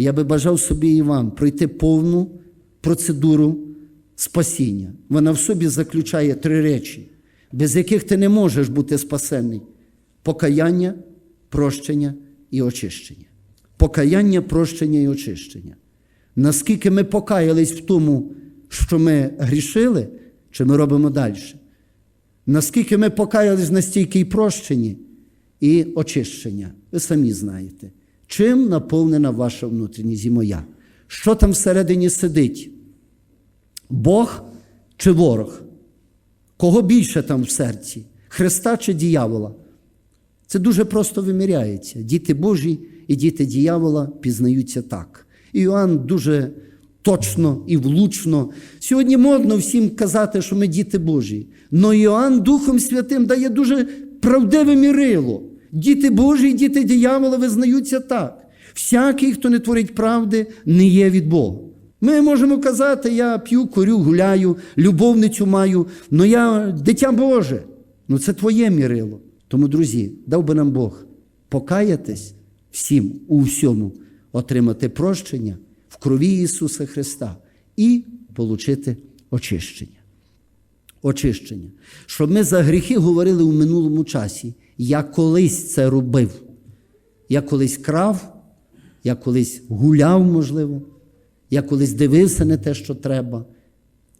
Я би бажав собі і вам пройти повну процедуру спасіння. Вона в собі заключає три речі, без яких ти не можеш бути спасений: покаяння, прощення і очищення. Покаяння, прощення і очищення. Наскільки ми покаялись в тому, що ми грішили, чи ми робимо далі? Наскільки ми покаялись настільки і прощені, і очищення. Ви самі знаєте, чим наповнена ваша внутрішність і моя? Що там всередині сидить? Бог чи ворог? Кого більше там в серці? Христа чи диявола? Це дуже просто виміряється. Діти Божі і діти диявола пізнаються так. І Іоанн дуже точно і влучно. Сьогодні модно всім казати, що ми діти Божі. Но Іоанн Духом Святим дає дуже правдиве мірило. Діти Божі і діти диявола визнаються так. Всякий, хто не творить правди, не є від Бога. Ми можемо казати, я п'ю, курю, гуляю, любовницю маю, але я дитя Боже. Ну це твоє мірило. Тому, друзі, дав би нам Бог покаятись всім у всьому, отримати прощення в крові Ісуса Христа і получити очищення. Очищення. Щоб ми за гріхи говорили у минулому часі. Я колись це робив. Я колись крав, я колись гуляв, можливо, я колись дивився не те, що треба.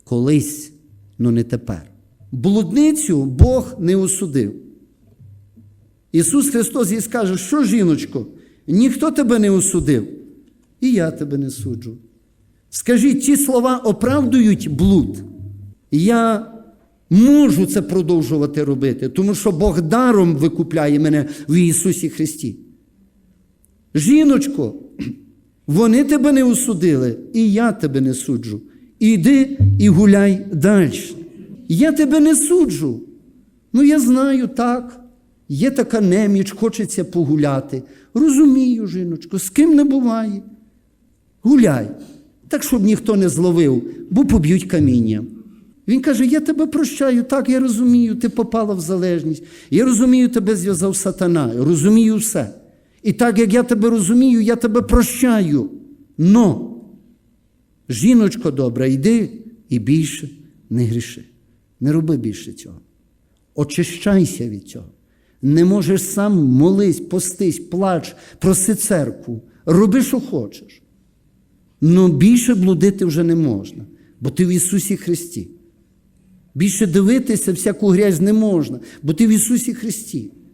Колись, але не тепер. Блудницю Бог не осудив. Ісус Христос їй скаже, що жіночко, ніхто тебе не осудив, і я тебе не суджу. Скажіть, ті слова оправдують блуд. Я можу це продовжувати робити, тому що Бог даром викупляє мене в Ісусі Христі. Жіночко, вони тебе не осудили, і я тебе не суджу. Іди і гуляй далі. Я тебе не суджу. Ну, я знаю так. Є така неміч, хочеться погуляти. Розумію, жіночко, з ким не буває. Гуляй. Так, щоб ніхто не зловив, бо поб'ють камінням. Він каже: Я тебе прощаю, так, я розумію, ти попала в залежність. Я розумію, тебе зв'язав сатана, розумію все. І так як я тебе розумію, я тебе прощаю. Но, жіночко добра, йди і більше не гріши. Не роби більше цього. Очищайся від цього. Не можеш сам молись, постись, плач, проси церкву, роби, що хочеш. Но більше блудити вже не можна, бо ти в Ісусі Христі. Більше дивитися всяку грязь не можна, бо ти в Ісусі Христі.